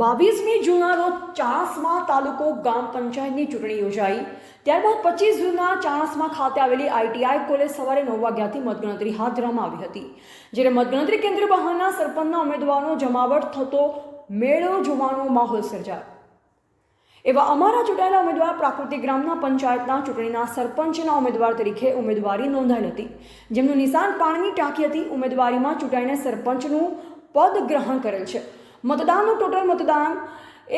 બાવીસમી જૂનના રોજ ચાણસમા તાલુકો ગામ પંચાયતની ચૂંટણી યોજાઈ. ત્યારબાદ પચીસ જૂનના ચાણસમા ખાતે આવેલી આઈટીઆઈ કોલેજ સવારે નવ વાગ્યાથી મતગણતરી હાથ ધરવામાં આવી હતી. જ્યારે મતગણતરી કેન્દ્ર બહારના સરપંચના ઉમેદવારનો જમાવટ થતો મેળો જોવાનો માહોલ સર્જાયો. એવા અમારા ચૂંટાયેલા ઉમેદવાર પ્રાકૃતિક ગ્રામના પંચાયતના ચૂંટણીના સરપંચના ઉમેદવાર તરીકે ઉમેદવારી નોંધાઈ હતી. જેમનું નિશાન પાણીની ટાંકી હતી, ઉમેદવારીમાં ચૂંટાઈને સરપંચનું પદ ગ્રહણ કરેલ છે. મતદાનનું ટોટલ મતદાન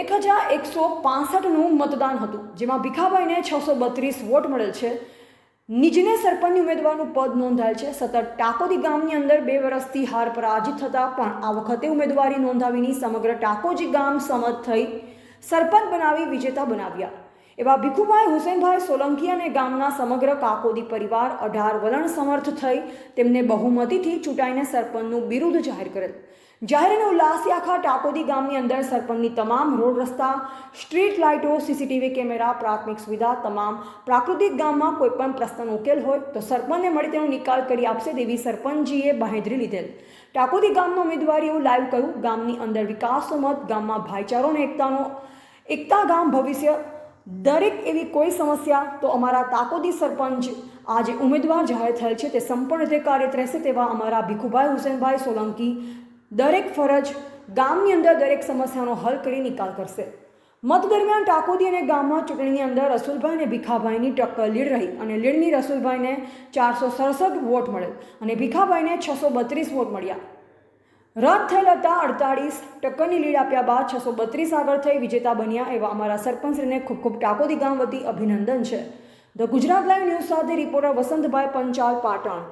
એક હજાર એકસો પાસઠનું મતદાન હતું, જેમાં ભીખાભાઈને છસો બત્રીસ વોટ મળેલ છે. નિજને સરપંચની ઉમેદવારનું પદ નોંધાયેલ છે. સતત ટાકોદી ગામની અંદર બે વર્ષથી હાર પરાજિત થતાં, પણ આ વખતે ઉમેદવારી નોંધાવીની સમગ્ર ટાકોજી ગામ સમત થઈ સરપંચ બનાવી વિજેતા બનાવ્યા. એવા ભીખુભાઈ હુસેનભાઈ સોલંકી અને ગામના સમગ્ર કાકોદી પરિવાર અઢાર વલણ સમર્થ થઈ તેમને બહુમતીથી ચૂંટાઈને સરપંચનું બિરુદ જાહેર કરેલ. જાહેર અને આખા ટાકોદી ગામની અંદર સરપંચની તમામ રોડ રસ્તા, સ્ટ્રીટ લાઇટો, સીસીટીવી કેમેરા, પ્રાથમિક સુવિધા તમામ પ્રાકૃતિક ગામમાં કોઈપણ પ્રશ્નનો ઉકેલ હોય તો સરપંચને મળી તેનો નિકાલ કરી આપશે તેવી સરપંચજીએ બાહેધરી લીધેલ. ટાકોદી ગામનો ઉમેદવારી એવું લાઈવ કહ્યું, ગામની અંદર વિકાસનો મત, ગામમાં ભાઈચારો અને એકતાનો, એકતા ગામ ભવિષ્ય દરેક એવી કોઈ સમસ્યા તો અમારા તાકોદી સરપંચ આજે ઉમેદવાર જાહેર થયેલ છે તે સંપૂર્ણ રીતે કાર્યરત રહેશે તેવા અમારા ભીખુભાઈ હુસેનભાઈ સોલંકી દરેક ફરજ ગામની અંદર દરેક સમસ્યાનો હલ કરી નિકાલ કરશે. મત દરમિયાન ટાકોદી અને ગામમાં ચૂંટણીની અંદર રસુલભાઈ અને ભીખાભાઈની ટક્કર લીડ રહી અને લીડની રસુલભાઈને ચારસો સડસઠ વોટ મળેલ અને ભીખાભાઈને છસો બત્રીસ વોટ મળ્યા. રદ થયેલ હતા અડતાળીસ ટક્કરની લીડ આપ્યા બાદ છસો બત્રીસ આગળ થઈ વિજેતા બન્યા એવા અમારા સરપંચશ્રીને ખૂબ ખૂબ ટાકોદી ગામ વતી અભિનંદન છે. ધ ગુજરાત લાઈવ ન્યૂઝ સાથે રિપોર્ટર વસંતભાઈ પંચાલ પાટણ.